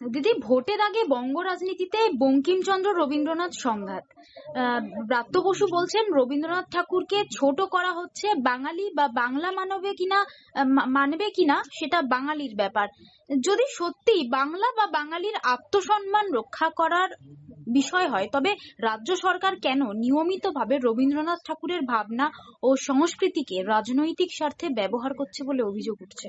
দিদি, ভোটের আগে বঙ্গ রাজনীতিতে বঙ্কিমচন্দ্র রবীন্দ্রনাথ সংঘাত। ব্রাত্য বসু বলছেন, রবীন্দ্রনাথ ঠাকুরকে ছোট করা হচ্ছে বাঙালি বা বাংলা মানবে কিনা মানবে কিনা, সেটা বাঙালির ব্যাপার। যদি সত্যি বাংলা বা বাঙালির আত্মসম্মান রক্ষা করার বিষয় হয়, তবে রাজ্য সরকার কেন নিয়মিতভাবে রবীন্দ্রনাথ ঠাকুরের ভাবনা ও সংস্কৃতিকে রাজনৈতিক স্বার্থে ব্যবহার করছে বলে অভিযোগ উঠছে?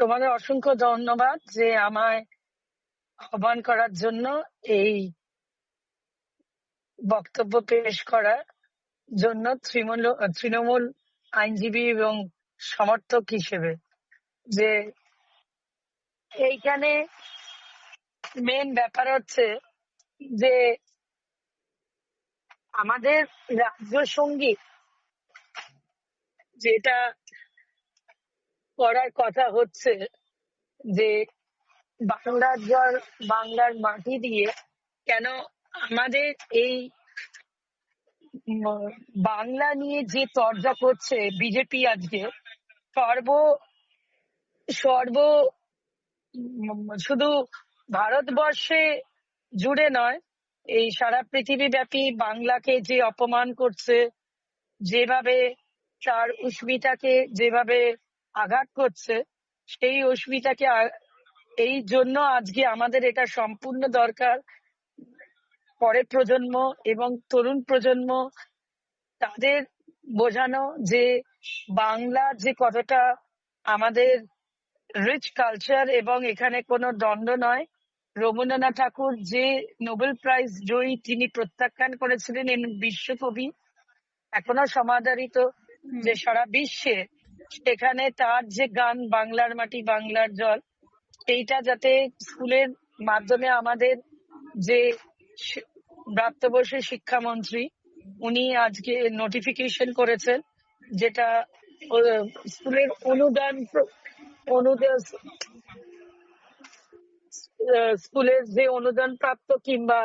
তোমাদের অসংখ্য ধন্যবাদ যে আমায় আহ্বান করার জন্য এই বক্তব্য পেশ করার জন্য তৃণমূল তৃণমূল আইনজীবী এবং সমর্থক হিসেবে যে এইখানে মেন ব্যাপার হচ্ছে যে আমাদের রাজ্য সংগীত যেটা করার কথা হচ্ছে যে বাংলার জল বাংলার মাটি দিয়ে কেন আমাদের এই বাংলা নিয়ে যে চর্চা করছে বিজেপি আজকে, সর্ব সর্ব শুধু ভারতবর্ষে জুড়ে নয়, এই সারা পৃথিবী ব্যাপী বাংলাকে যে অপমান করছে, যেভাবে তার উস্মিতাকে যেভাবে আঘাত করছে, সেই অস্মিতাকে আ- এই জন্য আজকে আমাদের এটা সম্পূর্ণ দরকার। পরের প্রজন্ম এবং তরুণ প্রজন্ম, তাদের বোঝানো যে বাংলা যে কতটা আমাদের রিচ কালচার এবং এখানে কোনো দ্বন্দ্ব নয়। রবীন্দ্রনাথ ঠাকুর যে নোবেল প্রাইজ জয়ী তিনি প্রত্যাখ্যান করেছিলেন বিশ্বকবি, এখনও সমাদরিত যে সারা বিশ্বে সেখানে তার যে গান, বাংলার মাটি, বাংলার জল এইটা যাতে স্কুলের মাধ্যমে আমাদের যে প্রাপ্তবয়স্ক শিক্ষামন্ত্রী, উনি আজকে নোটিফিকেশন করেছেন যেটা স্কুলের অনুদান অনুদান স্কুলের যে অনুদান প্রাপ্ত কিংবা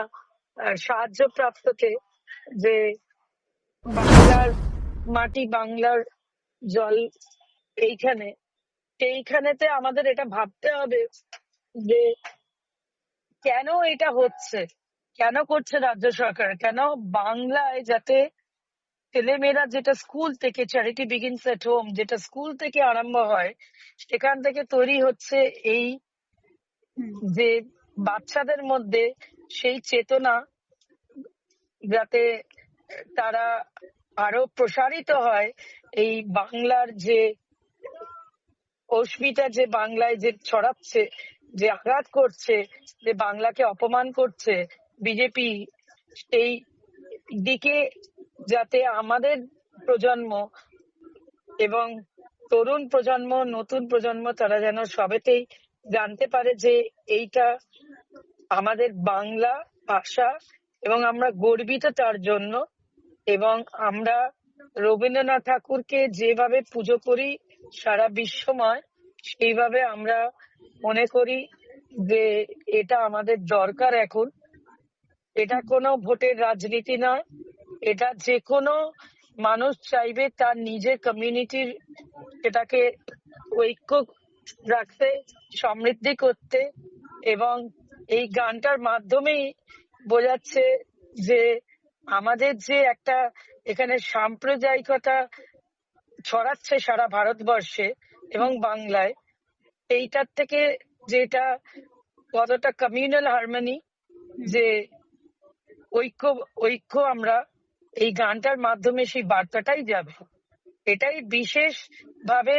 সাহায্য প্রাপ্তকে যে বাংলার মাটি, বাংলার জল এইখানে, এইখানেতে আমাদের এটা ভাবতে হবে যে কেন এটা হচ্ছে? কেন করছে রাজ্য সরকার? কেন বাংলায় যাতে ছেলেমেয়েরা যেটা স্কুল থেকে চ্যারিটি বিগিনস এট হোম যেটা স্কুল থেকে আরম্ভ হয়, সেখান থেকে তৈরি হচ্ছে এই যে বাচ্চাদের মধ্যে সেই চেতনা যাতে তারা আরও প্রসারিত হয়, এই বাংলার যে অস্মিতা যে বাংলায় যে ছড়াচ্ছে, যে আঘাত করছে, যে বাংলাকে অপমান করছে, বিজেপি সেই দিকে যাতে আমাদের প্রজন্ম এবং তরুণ প্রজন্ম, নতুন প্রজন্ম তারা যেন সবেতেই জানতে পারে যে এইটা আমাদের বাংলা ভাষা এবং আমরা গর্বিত তার জন্য এবং আমরা রবীন্দ্রনাথ ঠাকুরকে যেভাবে পুজো করি সারা বিশ্বময়, সেইভাবে আমরা মনে করি যে এটা আমাদের দরকার এখন। এটা কোনো ভোটের রাজনীতি নয়, এটা যে কোনো মানুষ চাইবে তার নিজের কমিউনিটির এটাকে ঐক্য রাখতে, সমৃদ্ধি করতে এবং এই গানটার মাধ্যমেই বোঝাচ্ছে যে আমাদের যে একটা এখানে সাম্প্রদায়িকতা ছড়াচ্ছে সারা ভারতবর্ষে এবং বাংলায়। এইটার থেকে যেটা কতটা কমিউনাল হারমোনি যে ঐক্য ঐক্য আমরা এই গানটার মাধ্যমে সেই বার্তাটাই যাবে। এটাই বিশেষ ভাবে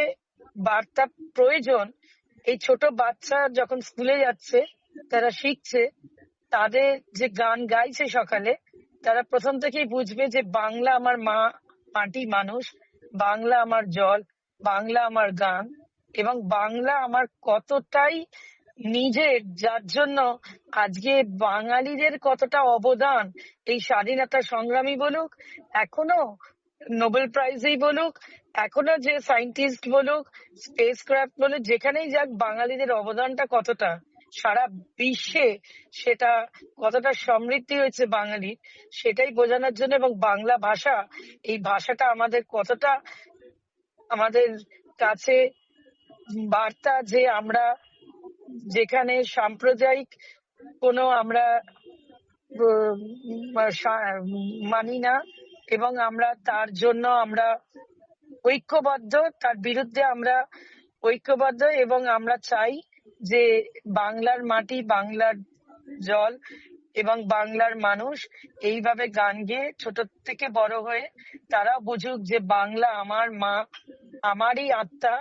বার্তা প্রয়োজন। এই ছোট বাচ্চা যখন স্কুলে যাচ্ছে তারা শিখছে তাদের যে গান গাইছে সকালে তারা প্রথম থেকেই বুঝবে যে বাংলা আমার মা মাটি মানুষ বাংলা আমার জল, বাংলা আমার গান এবং বাংলা আমার কতটাই নিজের, যার জন্য আজকে বাঙালিদের কতটা অবদান। এই স্বাধীনতা সংগ্রামী বলুক, এখনও নোবেল প্রাইজেই বলুক, এখনও যে সাইন্টিস্ট বলুক স্পেস ক্রাফট বলুক, যেখানেই যাক বাঙালিদের অবদানটা কতটা। সারা বিশ্বে সেটা কতটা সমৃদ্ধি হয়েছে বাঙালি, সেটাই বোঝানোর জন্য এবং বাংলা ভাষা, এই ভাষাটা আমাদের কতটা আমাদের কাছে বার্তা যে আমরা যেখানে সাম্প্রদায়িক কোনো আমরা মানি না এবং আমরা তার জন্য আমরা ঐক্যবদ্ধ, তার বিরুদ্ধে আমরা ঐক্যবদ্ধ এবং আমরা চাই যে বাংলার মাটি, বাংলার জল এবং বাংলার মানুষ এইভাবে গান গেয়ে ছোট থেকে বড় হয়ে তারা বুঝুক যে বাংলা আমার মা, আমারই আত্মা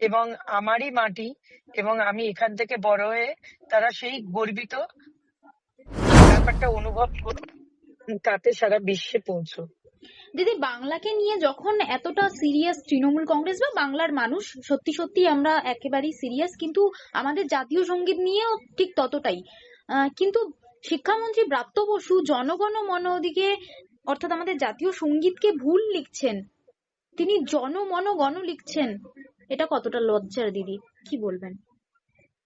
এবং আমারই মাটি এবং আমি এখান থেকে বড় হয়ে তারা সেই গর্বিত ব্যাপারটা অনুভব করুক তাতে সারা বিশ্বে পৌঁছো দিদি, বাংলাকে নিয়ে যখন এতটা সিরিয়াস তৃণমূল কংগ্রেস বা বাংলার মানুষ, সত্যি সত্যি আমরা একেবারেই সিরিয়াস কিন্তু আমাদের জাতীয় সংগীত নিয়েও ঠিক ততটাই। কিন্তু শিক্ষামন্ত্রী ব্রাত্য বসু জনগণ মন ওদিকে অর্থাৎ আমাদের জাতীয় সঙ্গীতকে ভুল লিখছেন। তিনি জনমন গণ লিখছেন। এটা কতটা লজ্জার দিদি? কি বলবেন?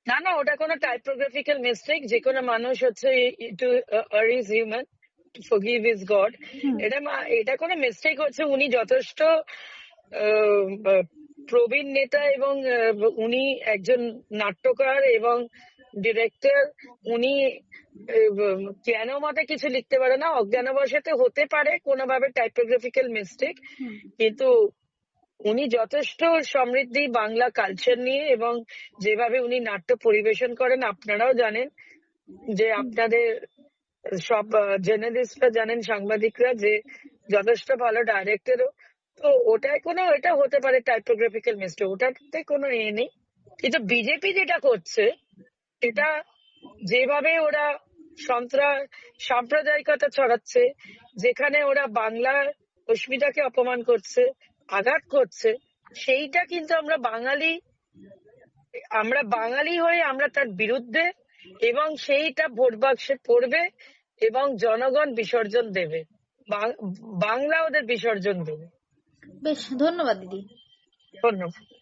না না, ওটা কোনো টাইপোগ্রাফিক্যাল মিস্টেক যে কোনো মানুষ হচ্ছে to err is human forgive is God. এটা এটা কোনো মিস্টেক হচ্ছে। উনি যথেষ্ট প্রবীণ নেতা এবং উনি একজন নাট্যকার এবং ডিরেক্টর উনি কেন মতে কিছু লিখতে পারে না। অজ্ঞানবশতে হতে পারে কোনোভাবে টাইপোগ্রাফিক্যাল মিস্টেক কিন্তু উনি যথেষ্ট সমৃদ্ধি বাংলা কালচার নিয়ে এবং যেভাবে উনি নাট্য পরিবেশন করেন আপনারাও জানেন যে আপনাদের সব জার্নালিস্টরা জানেন, সাংবাদিকরা, যে যথেষ্ট ভালো ডাইরেক্টরও তো ওটাই কোনো এটা হতে পারে টাইপোগ্রাফিক্যাল মিস্টেক ওটাতে কোনো এ নেই। কিন্তু বিজেপি যেটা করছে, এটা যেভাবে ওরা সন্ত্রাস সাম্প্রদায়িকতা ছড়াচ্ছে, যেখানে ওরা বাংলার অস্মিতাকে অপমান করছে, আঘাত করছে, সেইটা কিন্তু আমরা বাঙালি আমরা বাঙালি হয়ে আমরা তার বিরুদ্ধে এবং সেইটা ভোট বাক্সে পড়বে এবং জনগণ বিসর্জন দেবে। বাংলা ওদের বিসর্জন দেবে। বেশ ধন্যবাদ দিদি। ধন্যবাদ।